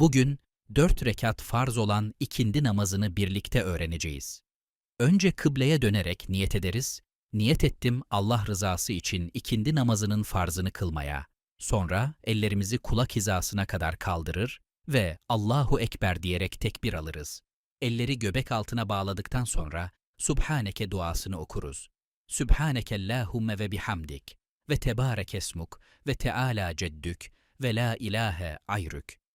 Bugün dört rekat farz olan ikindi namazını birlikte öğreneceğiz. Önce kıbleye dönerek niyet ederiz. Niyet ettim Allah rızası için ikindi namazının farzını kılmaya. Sonra ellerimizi kulak hizasına kadar kaldırır ve Allahu Ekber diyerek tekbir alırız. Elleri göbek altına bağladıktan sonra Subhaneke duasını okuruz. Sübhaneke Allahümme ve bihamdik ve tebarek esmuk ve teala ceddük ve la ilahe ayrük.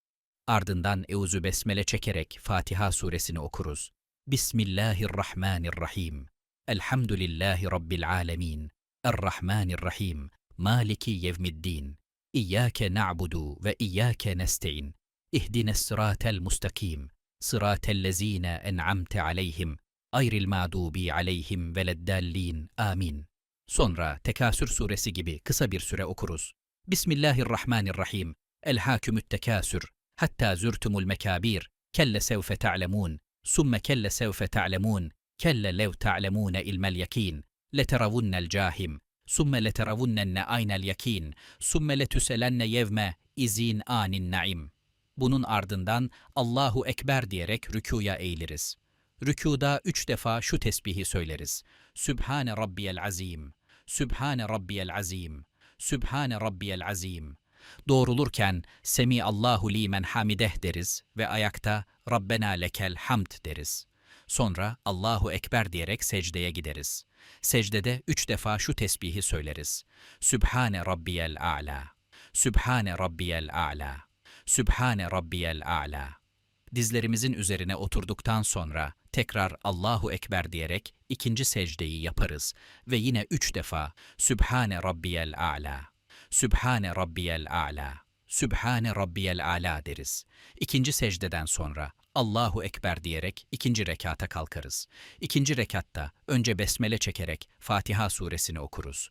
Ardından Euzu Besmele çekerek Fatiha suresini okuruz. Bismillahirrahmanirrahim. Elhamdülillahi Rabbil alemin. Errahmanirrahim. Maliki yevmiddin. İyyâke na'budu ve iyyâke nesta'in. İhdines sıratel mustakim. Sıratellezîne en'amte aleyhim. Ayril mağdubi aleyhim veleddallin. Amin. Sonra Tekasür suresi gibi kısa bir süre okuruz. Bismillahirrahmanirrahim. El-Hakümü't Tekasür. Hatta zürtumul mekabir. Kelle sevfe ta'lemun. Summe kelle sevfe ta'lemun. Kelle lev ta'lemune ilmel yakin. Leteravunne'l cahim. Summe leteravunne aynel yakin. Summe letüselenne yevme izin anin naim. Bunun ardından Allahu Ekber diyerek rükuya eğiliriz. Rükuda üç defa şu tesbihi söyleriz. Sübhane Rabbiyel Azim. Sübhane Rabbiyel Azim. Sübhane Rabbiyel Azim. Doğrulurken Semi Allahu limen hamideh deriz ve ayakta Rabbena lekel hamd deriz. Sonra Allahu Ekber diyerek secdeye gideriz. Secdede üç defa şu tesbihi söyleriz. Sübhane Rabbiyel A'la. Sübhane Rabbiyel A'la. Sübhane Rabbiyel A'la. Dizlerimizin üzerine oturduktan sonra tekrar Allahu Ekber diyerek ikinci secdeyi yaparız ve yine üç defa Sübhane Rabbiyel A'la. Sübhane Rabbiyel A'la. Sübhane Rabbiyel A'la deriz. İkinci secdeden sonra Allahu Ekber diyerek ikinci rekata kalkarız. İkinci rekatta önce besmele çekerek Fatiha suresini okuruz.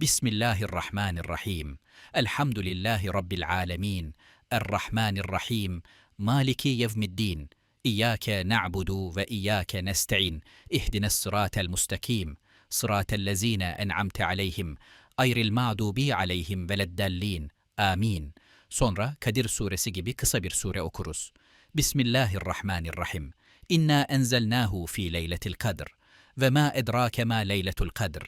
Bismillahirrahmanirrahim. Elhamdülillahi Rabbil alemin. Errahmanirrahim. Maliki yevmiddin. İyyâke na'budu ve iyyâke nesta'in. İhdines sıratel mustakim. Sıratellezîne en'amte aleyhim. Ayril mağdubi aleyhim veleddellin. Amin. Sonra Kadir suresi gibi kısa bir sure okuruz. Bismillahirrahmanirrahim. İnna enzelnahu fi leyletil kadr. Ve ma edrake ma leyletul kadr.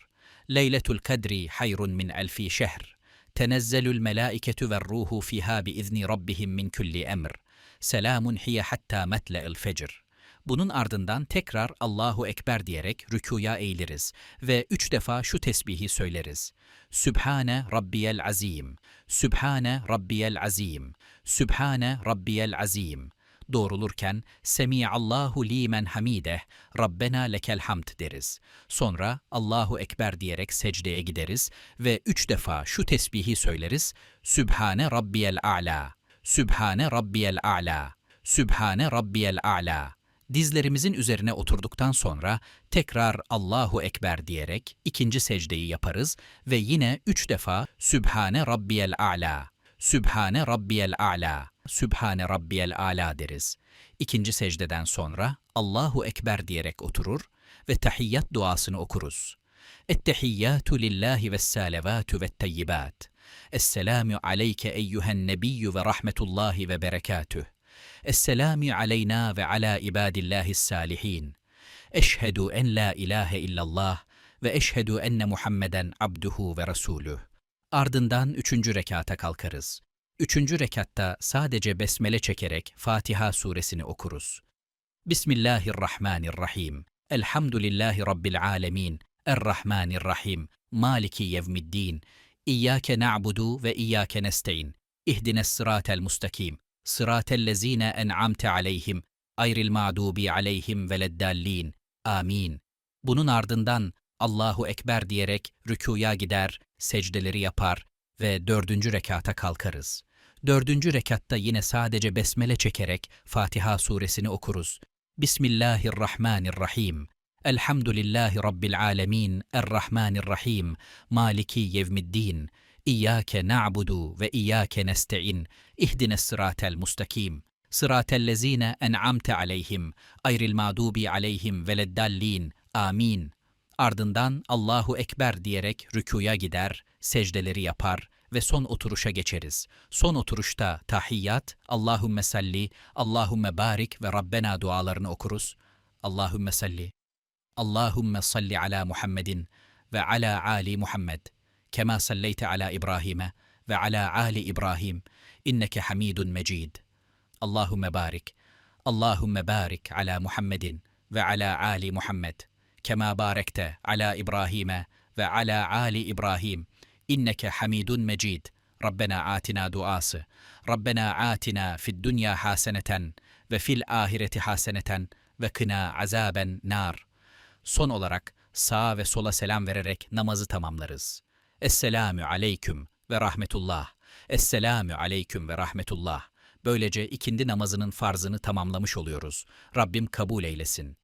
Leyletul kadri hayrun min elfi şehr. Tenezzelul melâiketu ve ruhu fiha biizni rabbihim min kulli emr. Selamun hiye hatta metle'il fecr. Bunun ardından tekrar Allahu Ekber diyerek rükuya eğiliriz ve üç defa şu tesbihi söyleriz. Sübhane Rabbiyel Azim, Sübhane Rabbiyel Azim, Sübhane Rabbiyel Azim. Doğrulurken Semi'allahu limen hamideh, Rabbena lekel hamd deriz. Sonra Allahu Ekber diyerek secdeye gideriz ve üç defa şu tesbihi söyleriz. Sübhane Rabbiyel A'la, Sübhane Rabbiyel A'la, Sübhane Rabbiyel A'la. Dizlerimizin üzerine oturduktan sonra tekrar Allahu Ekber diyerek ikinci secdeyi yaparız ve yine üç defa Sübhane Rabbiyel A'la, Sübhane Rabbiyel A'la, Sübhane Rabbiyel A'la deriz. İkinci secdeden sonra Allahu Ekber diyerek oturur ve tahiyyat duasını okuruz. Ettehiyyatu lillahi ve salavatu ve tayyibat. Esselamu aleyke eyyühen nebiyyü ve rahmetullahi ve berekatüh. Esselamu aleyna ve ala ibadillahi salihin. Eşhedü en la ilahe illallah ve eşhedü enne Muhammeden abduhu ve resuluh. Ardından üçüncü rekata kalkarız. Üçüncü rekatta sadece besmele çekerek Fatiha suresini okuruz. Bismillahirrahmanirrahim. Elhamdülillahi Rabbil alemin. Errahmanirrahim. Maliki yevmiddin. İyyâke na'budu ve iyyâke nesteyn. İhdines sıratel mustakim. Sıratellezîne en'amte aleyhim. Ayril mağdubi aleyhim veleddallin. Amin. Bunun ardından Allahu Ekber diyerek rükuya gider, secdeleri yapar ve dördüncü rekata kalkarız. Dördüncü rekatta yine sadece besmele çekerek Fatiha suresini okuruz. Bismillahirrahmanirrahim. Elhamdülillahi Rabbil alemin, Errahmanirrahim, Maliki yevmiddin. İyyâke na'budu ve iyyâke nesta'in. İhdines sıratel mustakim. Sıratellezîne en'amte aleyhim. Ayril mağdubi aleyhim veleddallin. Amin. Ardından Allahu Ekber diyerek rükuya gider, secdeleri yapar ve son oturuşa geçeriz. Son oturuşta tahiyyat, Allahümme salli, Allahümme barik ve Rabbena dualarını okuruz. Allahümme salli. Allahümme salli ala Muhammedin ve ala ali Muhammed. İbrahim'e ve ala ali İbrahim. İnneke hamidun mecid. Allahümme barik. Allahümme barik ala Muhammedin ve ala ali Muhammed. Kema barekte ala İbrahim'e ve ala ali İbrahim. İnneke hamidun mecid. Rabbena atina duası. Rabbena atina fid dünya haseneten ve fil ahireti haseneten ve kına azaben nar. Son olarak sağa ve sola selam vererek namazı tamamlarız. Esselamü aleyküm ve rahmetullah. Esselamü aleyküm ve rahmetullah. Böylece ikindi namazının farzını tamamlamış oluyoruz. Rabbim kabul eylesin.